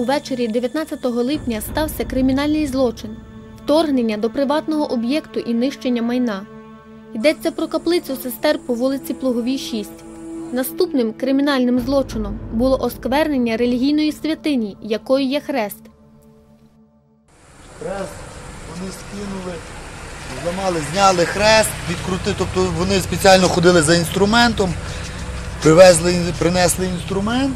увечері 19 липня стався кримінальний злочин вторгнення до приватного об'єкту і нищення майна. Йдеться про каплицю сестер по вулиці Плуговій, 6. Наступним кримінальним злочином було осквернення релігійної святині, якою є хрест. Хрест вони скинули, зламали, зняли хрест, відкрути, тобто вони спеціально ходили за інструментом, привезли, принесли інструмент.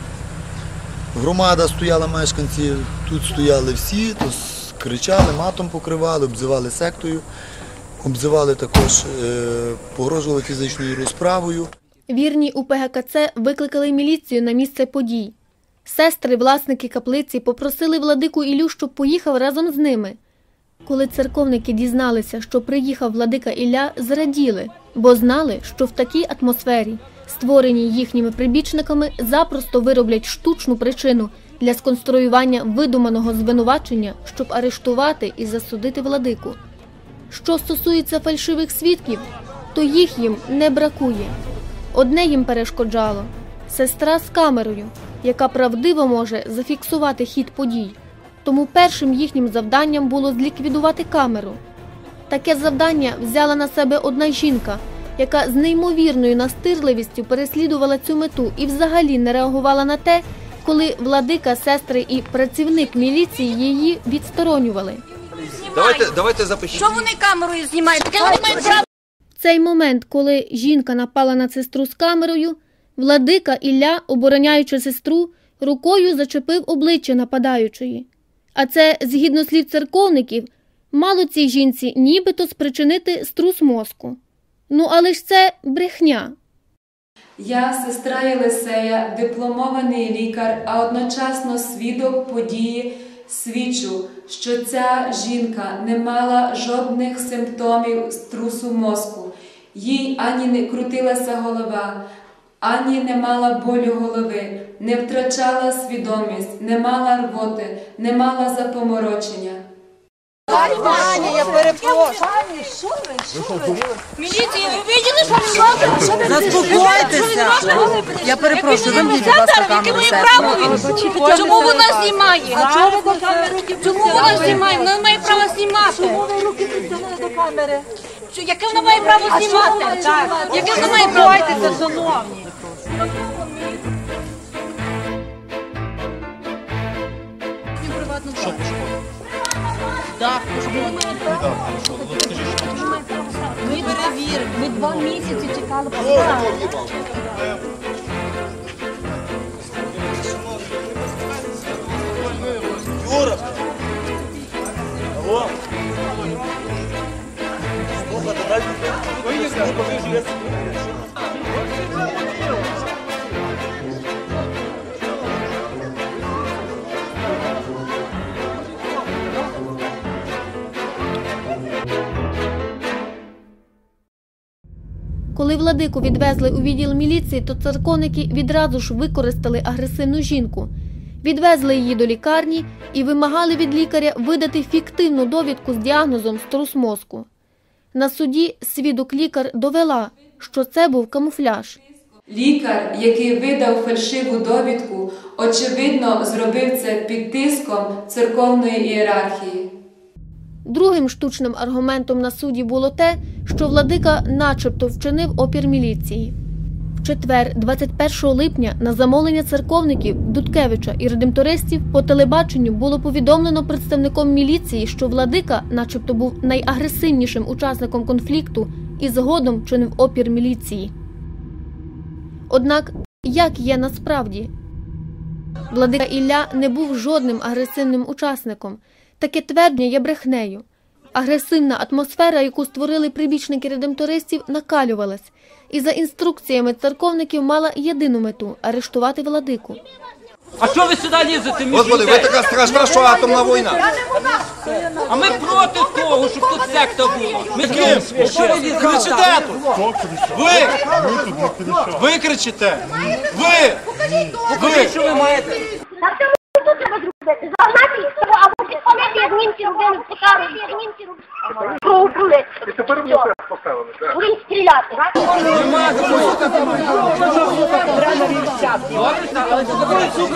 Громада стояла, мешканці, тут стояли всі, то кричали, матом покривали, обзивали сектою, обзивали також, е, погрожували фізичною розправою. Вірні УПГКЦ викликали міліцію на місце подій. Сестри, власники каплиці, попросили владику Ілю, щоб поїхав разом з ними. Коли церковники дізналися, що приїхав владика Ілля, зраділи, бо знали, що в такій атмосфері, створеній їхніми прибічниками, запросто вироблять штучну причину для сконструювання видуманого звинувачення, щоб арештувати і засудити владику. Що стосується фальшивих свідків, то їх їм не бракує. Одне їм перешкоджало сестра з камерою, яка правдиво може зафіксувати хід подій. Тому першим їхнім завданням було зліквідувати камеру. Таке завдання взяла на себе одна жінка, яка з неймовірною настирливістю переслідувала цю мету і взагалі не реагувала на те, коли владика, сестри і працівник міліції її відсторонювали. Давайте, давайте запишіть. Що вони камерою знімають? Таке вони мають право. В цей момент, коли жінка напала на сестру з камерою, владика Ілля, обороняючи сестру, рукою зачепив обличчя нападаючої. А це, згідно слів церковників, мало цій жінці нібито спричинити струс мозку. Ну, але ж це брехня. Я, сестра Єлисея, дипломований лікар, а одночасно свідок події, свідчу, що ця жінка не мала жодних симптомів струсу мозку. Їй ані не крутилася голова, ані не мала болю голови, не втрачала свідомість, не мала рвоти, не мала запоморочення. Міліція, ви виділи, що ви робите? Заспокойтеся. Я перепрошую, вимкніть, будь ласка, камеру. все. Чому вона знімає? Чому вона знімає? Вона не має права знімати. Чому ви руки притягнули до камери? Яке вона має право знімати? Яке вона має право? шановні. Так, ми перевіримо. Ми два місяці чекали. Юра! Алло! Слухайте, дайте. Коли владику відвезли у відділ міліції, то церковники відразу ж використали агресивну жінку, відвезли її до лікарні і вимагали від лікаря видати фіктивну довідку з діагнозом струс мозку. На суді свідок-лікар довела, що це був камуфляж. Лікар, який видав фальшиву довідку, очевидно зробив це під тиском церковної ієрархії. Другим штучним аргументом на суді було те, що владика начебто вчинив опір міліції. В четвер, 21 липня, на замовлення церковників Дудкевича і редемтористів по телебаченню було повідомлено представником міліції, що владика, начебто, був найагресивнішим учасником конфлікту і згодом вчинив опір міліції. Однак, як є насправді? Владика Ілля не був жодним агресивним учасником. Таке твердження є брехнею. Агресивна атмосфера, яку створили прибічники редемтористів, накалювалась, і за інструкціями церковників мала єдину мету арештувати владику. А що ви сюди лізете? між Господи, ви людей? така страшна, що атомна війна. А ми проти того, щоб тут секта була. Ми Ким? Що ви лізете? Кричите тут? Ви! Ви кричите! Ви! Покажіть, що ви маєте. Та в цьому тут треба зробити. Загнати їх в село або підпалити, як німці робили пожари, німці робили кровопролит. І тепер вони поставили. Будемо стріляти.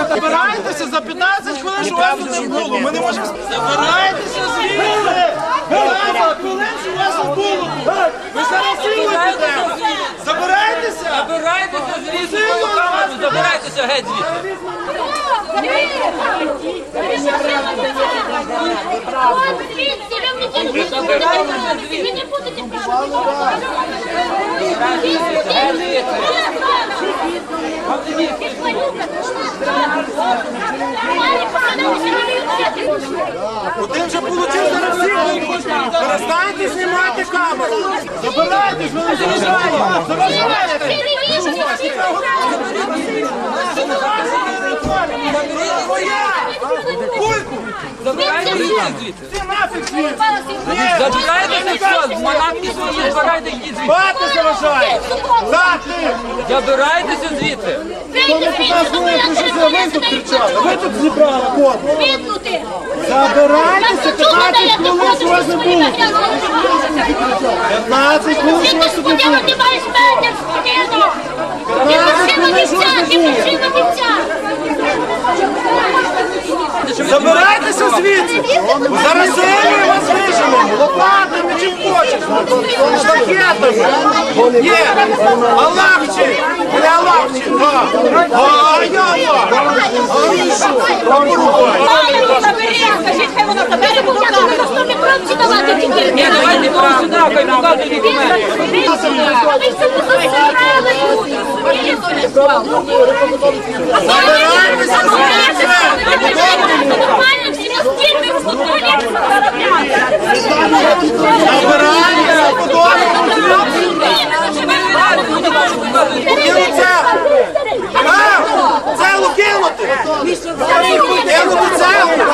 Забирайтеся за 15 хвилин, що вас тут не було. Ми не можемо... Забирайтеся звідси! Хвилин, що вас не було! Ви зараз сили підемо! Забирайтеся! Забирайтеся звідси, забирайтеся геть звідси. Ви не будете. Один же получив зараз всіх! Перестаньте знімати камеру! Забирайтесь, ви не заважаєте! Заважаєте! Кульку! Забирайтеся. Ти нафіг звідси! Свої збирайте, йдіть звідси. Бати заважає! Забирайтеся звідси. Не 15 хвилин прийшли, ви тут кричали! Ви тут зібрали! Забирайтеся, 15 хвилин, що вас не було! 15 хвилин, що вас не було! Ти маєш метр спокійно! Ти прийшли на місця, ти прийшли на місця! Забирайтеся звідси! Зараз сильно вас виженемо! Лопатами, чим хочеш! Штакетами! Є! Аллахчик! Бля, Аллахчик! Так! А, я Аллах! А ви що? Скажіть, хай вона забере, давати тільки! Ні, давайте сюди, хай показує документи. Забирайтеся, подобається! Кинути цеглу! А! Цеглу кинути! Кинути цеглу!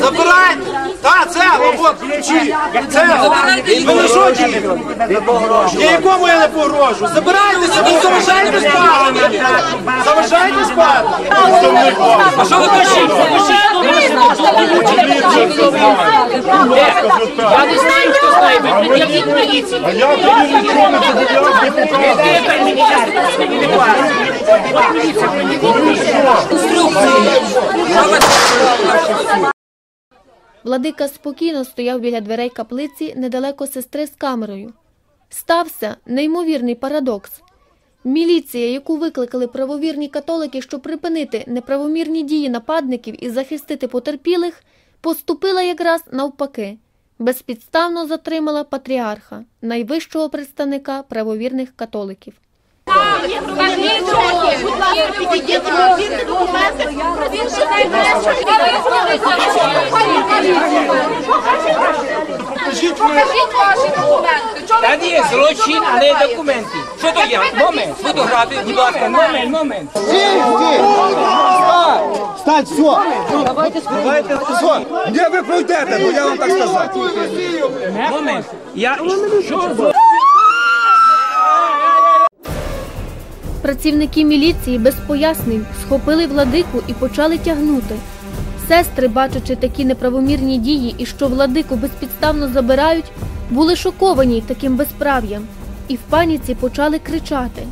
Забирайте! Цеглу, от, ключі! Цеглу! Ви що? Я якому я не погрожу? Забирайтеся, ви заважаєте спати! Заважаєте спати! А що ви кричите? Я не знаю, хто знає, ви міліції. А я тобі нічого не довіряв, не показував. Владика спокійно стояв біля дверей каплиці недалеко сестри з камерою. Стався неймовірний парадокс. Міліція, яку викликали правовірні католики, щоб припинити неправомірні дії нападників і захистити потерпілих, поступила якраз навпаки. Безпідставно затримала патріарха, найвищого представника правовірних католиків. Покажіть ваші документи. Та ні, злочин, а не документи. Що то є? Момент, фотографії, будь ласка, момент, момент. Стань, все. Давайте, все. Де ви пройдете, ну я вам так сказав. Момент. Я... Що? Працівники міліції без пояснень схопили владику і почали тягнути. Сестри, бачачи такі неправомірні дії і що владику безпідставно забирають, були шоковані таким безправ'ям і в паніці почали кричати.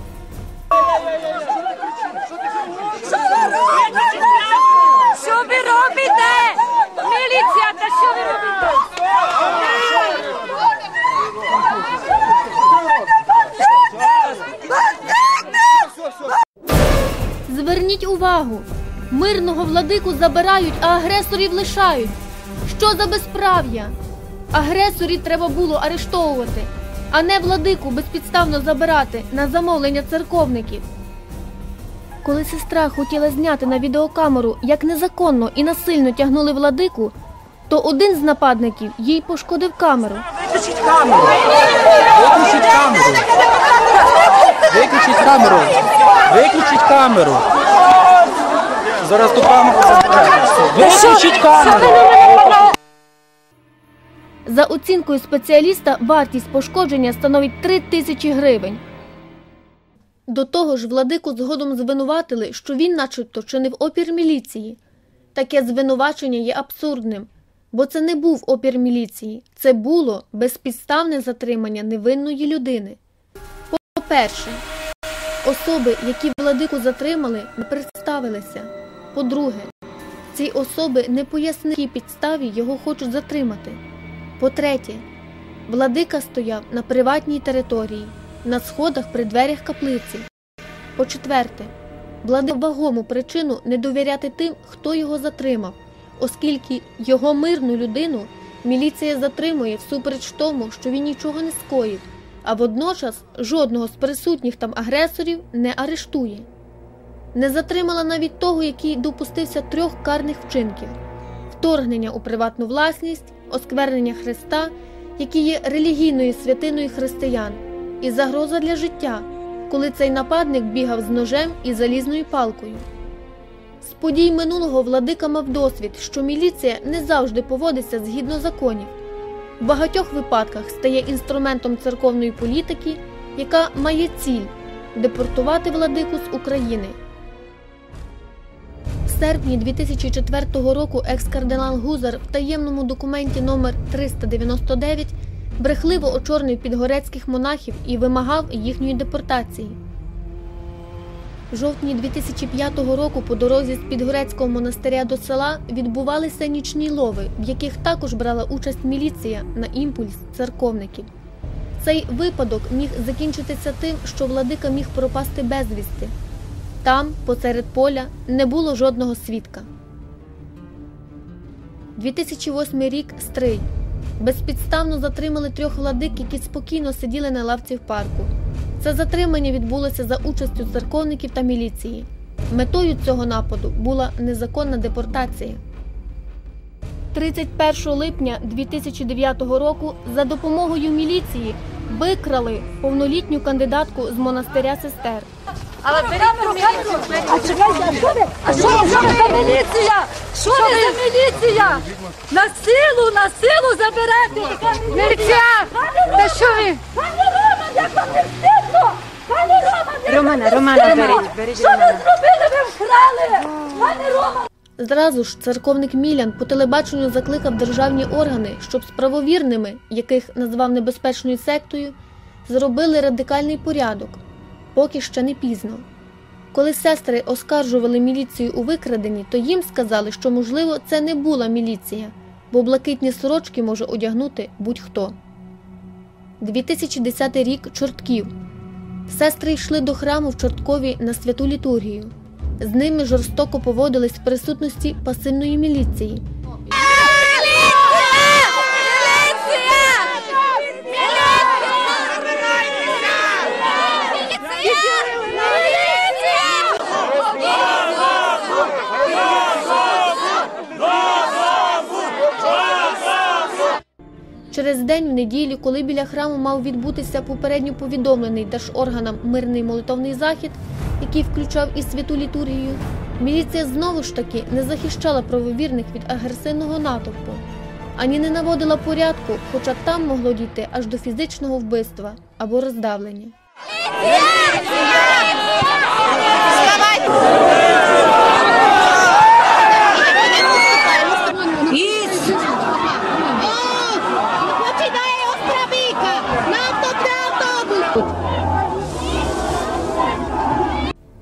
Що ви робите? Міліція, та що ви робите? Зверніть увагу! Мирного владику забирають, а агресорів лишають. Що за безправ'я? Агресорів треба було арештовувати, а не владику безпідставно забирати на замовлення церковників. Коли сестра хотіла зняти на відеокамеру, як незаконно і насильно тягнули владику, то один з нападників їй пошкодив камеру. Виключіть камеру. Виключіть камеру. Виключіть камеру. Зараз ту камеру. Виключіть камеру. За оцінкою спеціаліста, вартість пошкодження становить 3 тисячі гривень. До того ж, владику згодом звинуватили, що він начебто чинив опір міліції. Таке звинувачення є абсурдним, бо це не був опір міліції, це було безпідставне затримання невинної людини. По-перше, особи, які владику затримали, не представилися. По-друге, ці особи не пояснили, якій підставі його хочуть затримати. По-третє, владика стояв на приватній території, на сходах при дверях каплиці. По-четверте, владик вагому причину не довіряти тим, хто його затримав, оскільки його мирну людину міліція затримує всупереч тому, що він нічого не скоїв, а водночас жодного з присутніх там агресорів не арештує. Не затримала навіть того, який допустився трьох карних вчинків: вторгнення у приватну власність, осквернення Христа, які є релігійною святиною християн, і загроза для життя, коли цей нападник бігав з ножем і залізною палкою. З подій минулого владика мав досвід, що міліція не завжди поводиться згідно законів. В багатьох випадках стає інструментом церковної політики, яка має ціль депортувати владику з України. В серпні 2004 року екс-кардинал Гузар в таємному документі номер 399 брехливо очорнив підгорецьких монахів і вимагав їхньої депортації. В жовтні 2005 року по дорозі з Підгорецького монастиря до села відбувалися нічні лови, в яких також брала участь міліція на імпульс церковників. Цей випадок міг закінчитися тим, що владика міг пропасти безвісти. Там, посеред поля, не було жодного свідка. 2008 рік Стрий. Безпідставно затримали трьох владик, які спокійно сиділи на лавці в парку. Це затримання відбулося за участю церковників та міліції. Метою цього нападу була незаконна депортація. 31 липня 2009 року за допомогою міліції викрали повнолітню кандидатку з монастиря сестер. Але беріть. А чекайте, а що ви? А що ви за міліція? Що ви за міліція? На силу, на силу заберете. Міліція! Та що ви? Пані Роман, як вам не встидно? Пані Роман, Романа, Романа, беріть, беріть Що ви Романа. зробили? Ви вкрали! Пані Роман! Зразу ж церковник Мілян по телебаченню закликав державні органи, щоб з правовірними, яких назвав небезпечною сектою, зробили радикальний порядок, поки ще не пізно. Коли сестри оскаржували міліцію у викраденні, то їм сказали, що, можливо, це не була міліція, бо блакитні сорочки може одягнути будь-хто. 2010 рік Чортків. Сестри йшли до храму в Чорткові на святу літургію. З ними жорстоко поводились в присутності пасивної міліції. Через день в неділю, коли біля храму мав відбутися попередньо повідомлений держорганам мирний молитовний захід, який включав і святу літургію, міліція знову ж таки не захищала правовірних від агресивного натовпу, ані не наводила порядку, хоча там могло дійти аж до фізичного вбивства або роздавлення. Починає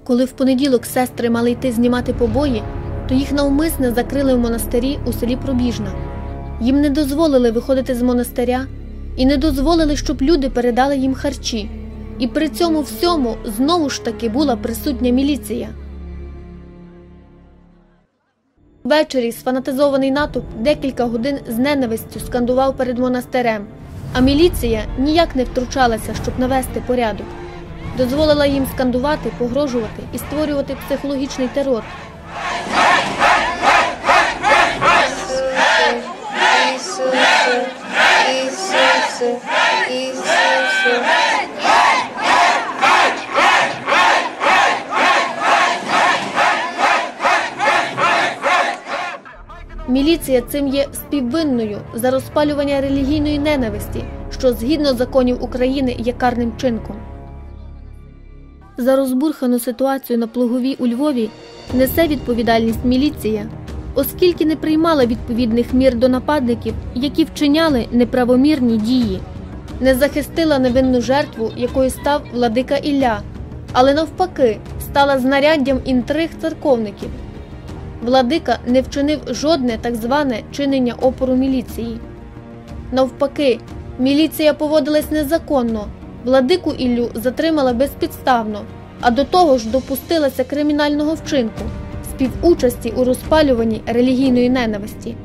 Коли в понеділок сестри мали йти знімати побої, то їх навмисне закрили в монастирі у селі Пробіжна. Їм не дозволили виходити з монастиря і не дозволили, щоб люди передали їм харчі. І при цьому всьому знову ж таки була присутня міліція. Ввечері сфанатизований натовп декілька годин з ненавистю скандував перед монастирем, а міліція ніяк не втручалася, щоб навести порядок. Дозволила їм скандувати, погрожувати і створювати психологічний терор. Міліція цим є співвинною за розпалювання релігійної ненависті, що згідно законів України є карним чинком. За розбурхану ситуацію на Плуговій у Львові несе відповідальність міліція. оскільки не приймала відповідних мір до нападників, які вчиняли неправомірні дії, не захистила невинну жертву, якою став владика Ілля, але навпаки стала знаряддям інтриг церковників. Владика не вчинив жодне так зване чинення опору міліції. Навпаки, міліція поводилась незаконно, владику Іллю затримала безпідставно, а до того ж допустилася кримінального вчинку співучасті у розпалюванні релігійної ненависті.